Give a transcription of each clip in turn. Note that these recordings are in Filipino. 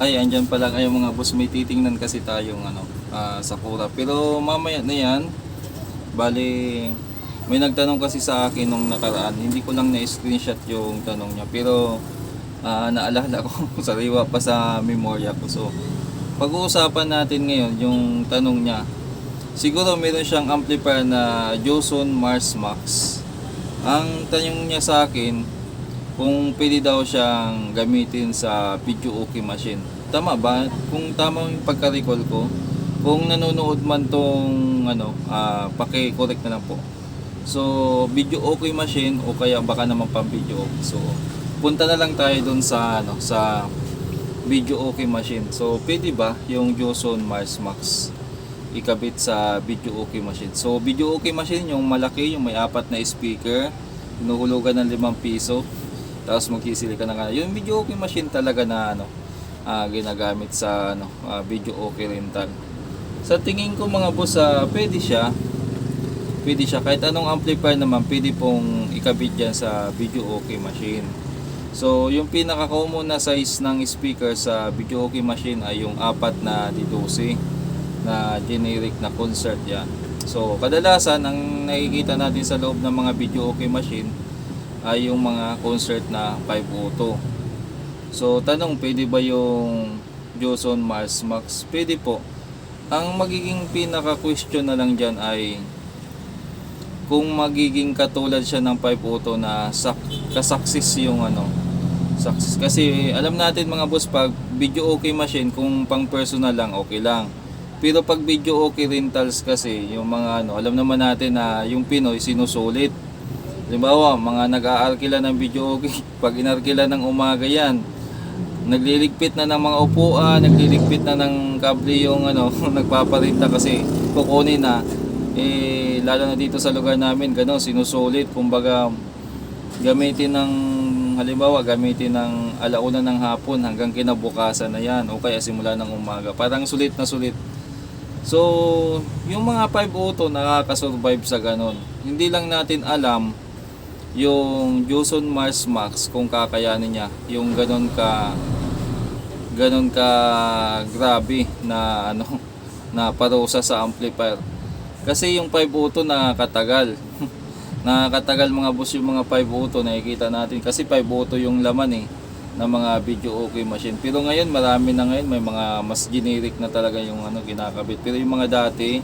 Ay, andyan pala kayo mga boss. May titingnan kasi tayong ano, ah, Sakura. Pero mamaya na yan. Bali, may nagtanong kasi sa akin nung nakaraan. Hindi ko lang na-screenshot yung tanong niya. Pero ah, naalala ko, sariwa pa sa memorya ko. So, pag-uusapan natin ngayon yung tanong niya. Siguro meron siyang amplifier na Joson Mars Max. Ang tanong niya sa akin, kung pwede daw siyang gamitin sa video okay machine. Tama ba? Kung tama yung pagka-recall ko, kung nanonood man tong ano, ah paki-correct na lang po. So, video okay machine o kaya baka naman pang video. So, punta na lang tayo dun sa ano, sa video okay machine. So, pwede ba yung Joson Mars Max ikabit sa video okay machine? So, video okay machine yung malaki, yung may apat na speaker, hinuhulugan ng 5 piso tapos magsisili ka na ka. Yung video okay machine talaga na ano, ah, ginagamit sa ano, ah, video okay rental. Sa tingin ko mga boss, ah, pwede siya. Pwede siya. Kahit anong amplifier naman, pwede pong ikabit yan sa video okay machine. So, yung pinaka-common na size ng speaker sa video okay machine ay yung apat na D12 na generic na concert yan. So, kadalasan ang nakikita natin sa loob ng mga video okay machine ay yung mga concert na 5 auto. So, tanong, pwede ba yung Joson Mars Max? Pwede po. Ang magiging pinaka-question na lang dyan ay kung magiging katulad siya ng 5 auto na sak kasaksis yung ano success. Kasi alam natin mga boss pag video okay machine kung pang personal lang okay lang. Pero pag video okay rentals kasi yung mga ano alam naman natin na yung Pinoy sinusulit. Halimbawa, mga nag-aarkila ng video okay, pag inarkila ng umaga yan, nagliligpit na ng mga upuan, nagliligpit na ng kable yung ano, nagpaparinta kasi kukunin na. Eh lalo na dito sa lugar namin gano'n sinusulit. Kumbaga gamitin ng halimbawa gamitin ng alauna ng hapon hanggang kinabukasan na yan o kaya simula ng umaga. Parang sulit na sulit. So yung mga 5 auto nakakasurvive sa ganon. Hindi lang natin alam yung Joson Mars Max kung kakayanin niya yung ganon ka ganon ka grabe na ano na parusa sa amplifier. Kasi yung 5 auto nakakatagal. Nakakatagal mga boss yung mga 5 auto nakikita natin. Kasi 5 auto yung laman eh ng mga video okay machine. Pero ngayon marami na ngayon. May mga mas generic na talaga yung ano kinakabit. Pero yung mga dati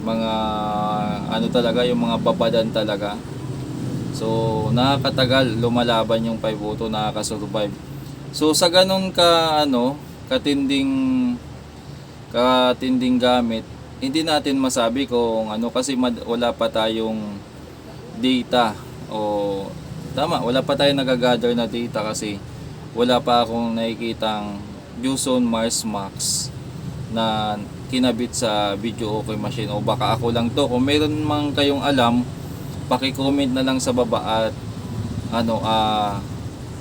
mga ano talaga yung mga babadan talaga so nakakatagal lumalaban yung 5 auto nakakasurvive. So sa ganun ka ano katinding katinding gamit hindi natin masabi kung ano kasi mad- wala pa tayong data o tama wala pa tayong nagagather na data kasi wala pa akong nakikitang Juson Mars Max na kinabit sa video okay machine. O baka ako lang to. Kung meron mang kayong alam paki-comment na lang sa baba at ano ah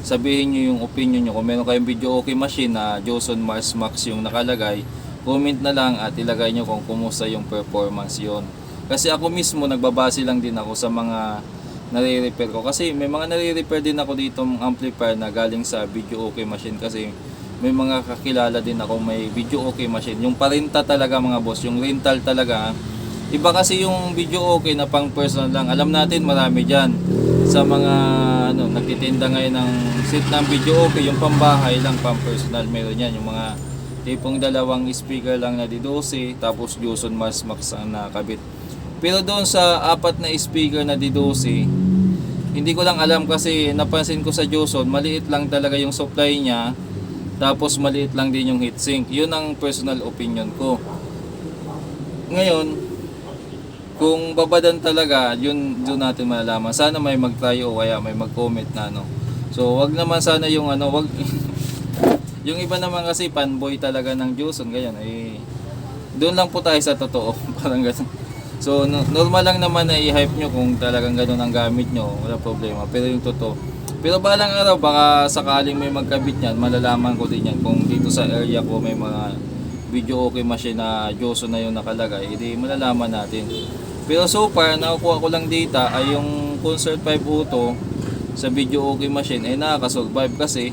sabihin nyo yung opinion nyo. Kung meron kayong video okay machine na Joson Mars Max yung nakalagay comment na lang at ilagay nyo kung kumusta yung performance yon kasi ako mismo nagbabase lang din ako sa mga nare-repair ko. Kasi may mga nare-repair din ako dito amplifier na galing sa video okay machine. Kasi may mga kakilala din ako may video okay machine. Yung parenta talaga mga boss yung rental talaga iba kasi yung video okay na pang personal lang. Alam natin marami dyan. Sa mga ano nagtitinda ngayon ng set ng video okay yung pambahay lang pang personal meron yan. Yung mga tipong dalawang speaker lang na D12 tapos Joson Mars Max ang nakabit. Pero doon sa apat na speaker na D12 hindi ko lang alam kasi napansin ko sa Joson maliit lang talaga yung supply niya tapos maliit lang din yung heatsink. Yun ang personal opinion ko. Ngayon kung babadan talaga yun doon natin malalaman. Sana may mag-try o kaya may mag-comment na ano so wag naman sana yung ano wag yung iba naman kasi fanboy talaga ng Joson ganyan eh. Doon lang po tayo sa totoo. Parang ganun. So no- normal lang naman na i-hype nyo kung talagang ganun ang gamit nyo. Wala problema. Pero yung totoo pero balang araw baka sakaling may magkabit yan malalaman ko din yan kung dito sa area ko may mga video okay machine na Joson na yung nakalagay edi malalaman natin pero so far nakukuha ko lang data ay yung concert 5 auto sa video okay machine ay nakakasurvive kasi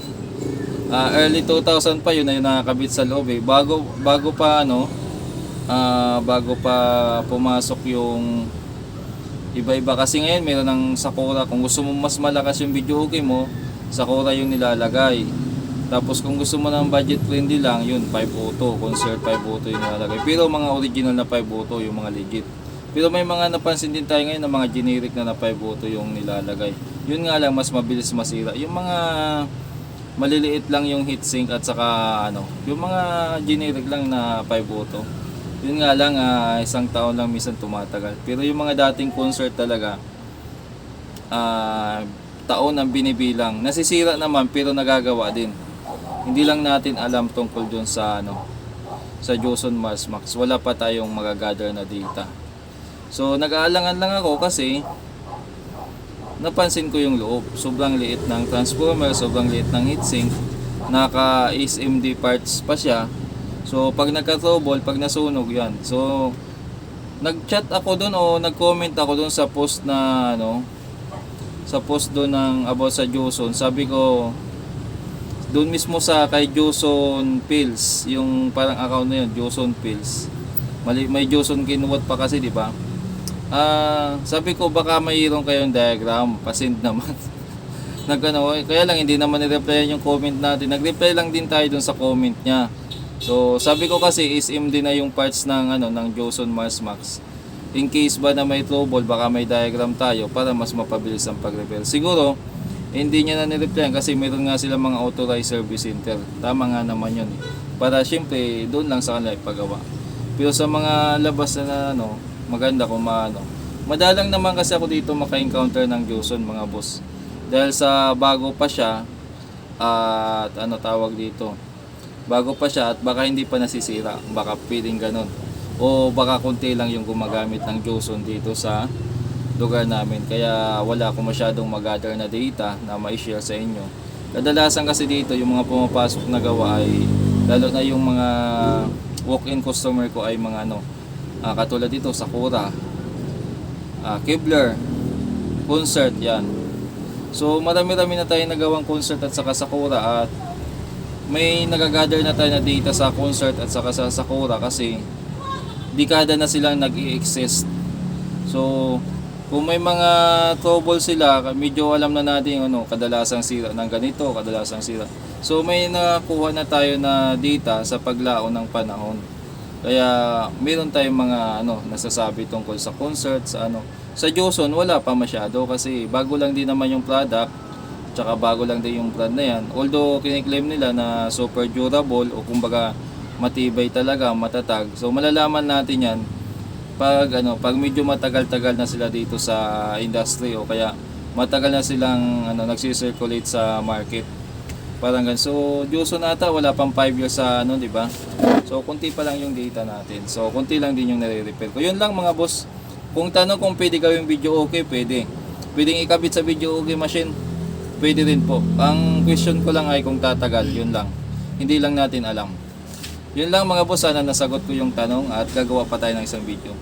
Ah, early 2000 pa yun yung nakakabit sa loob eh. Bago, bago pa ano, ah, bago pa pumasok yung iba-iba. Kasi ngayon meron ng Sakura. Kung gusto mo mas malakas yung video okay mo, Sakura yung nilalagay. Tapos kung gusto mo ng budget friendly lang, yun 5 auto, concert 5 auto yung nilalagay. Pero mga original na 5 auto, yung mga legit. Pero may mga napansin din tayo ngayon na mga generic na na 5 auto yung nilalagay. Yun nga lang mas mabilis masira. Yung mga maliliit lang yung heatsink at saka ano, yung mga generic lang na 5 auto. Yun nga lang ah, isang taon lang minsan tumatagal. Pero yung mga dating concert talaga ah, taon ang binibilang. Nasisira naman pero nagagawa din. Hindi lang natin alam tungkol dun sa ano sa Joson Mars Max. Wala pa tayong magagather na data. So nag-aalangan lang ako kasi napansin ko yung loob. Sobrang liit ng transformer, sobrang liit ng heatsink. Naka SMD parts pa siya. So pag nagka-trouble, pag nasunog yan. So nag-chat ako doon o nag-comment ako doon sa post na ano sa post doon ng about sa Joson. Sabi ko doon mismo sa kay Joson Pills, yung parang account na yun, Joson Pills. Mali, may Joson kinuwat pa kasi, di ba? Ah, sabi ko baka mayroon kayong diagram, pasend naman. Nagano, eh, kaya lang hindi naman ni-reply yung comment natin. Nag-reply lang din tayo dun sa comment niya. So, sabi ko kasi is MD na yung parts ng ano ng Joson Mars Max. In case ba na may trouble, baka may diagram tayo para mas mapabilis ang pag-repair. Siguro, hindi niya na ni-reply kasi meron nga sila mga authorized service center. Tama nga naman yun. eh. Para syempre, doon lang sa kanila ipagawa. Pero sa mga labas na ano, maganda kung maano. Madalang naman kasi ako dito maka-encounter ng Joson mga boss. Dahil sa bago pa siya, at ano tawag dito, bago pa siya at baka hindi pa nasisira, baka feeling ganun. O baka konti lang yung gumagamit ng Joson dito sa lugar namin. Kaya wala akong masyadong mag-gather na data na ma-share sa inyo. Kadalasan kasi dito yung mga pumapasok na gawa ay lalo na yung mga walk-in customer ko ay mga ano ah, katulad dito Sakura, ah, Kibler, concert yan. So marami-rami na tayo nagawang concert at saka Sakura at may nagagather na tayo na data sa concert at saka sa Sakura kasi dekada na silang nag-i-exist. So, kung may mga trouble sila, medyo alam na natin ano, kadalasang sira ng ganito, kadalasang sira. So, may nakuha na tayo na data sa paglaon ng panahon. Kaya, meron tayong mga ano, nasasabi tungkol sa concert, sa ano. Sa Joson, wala pa masyado kasi bago lang din naman yung product, tsaka bago lang din yung brand na yan. Although, kiniklaim nila na super durable o kumbaga matibay talaga, matatag. So malalaman natin 'yan pag ano, pag medyo matagal-tagal na sila dito sa industry o kaya matagal na silang ano nagsi-circulate sa market. Parang ganun. So, Joson ata wala pang 5 years sa ano, 'di ba? So, kunti pa lang yung data natin. So, kunti lang din yung nare-repair ko. Yun lang mga boss. Kung tanong kung pwede gawing video okay, pwede. Pwedeng ikabit sa video okay machine. Pwede rin po. Ang question ko lang ay kung tatagal, yun lang. Hindi lang natin alam. Yun lang mga boss, sana nasagot ko yung tanong at gagawa pa tayo ng isang video.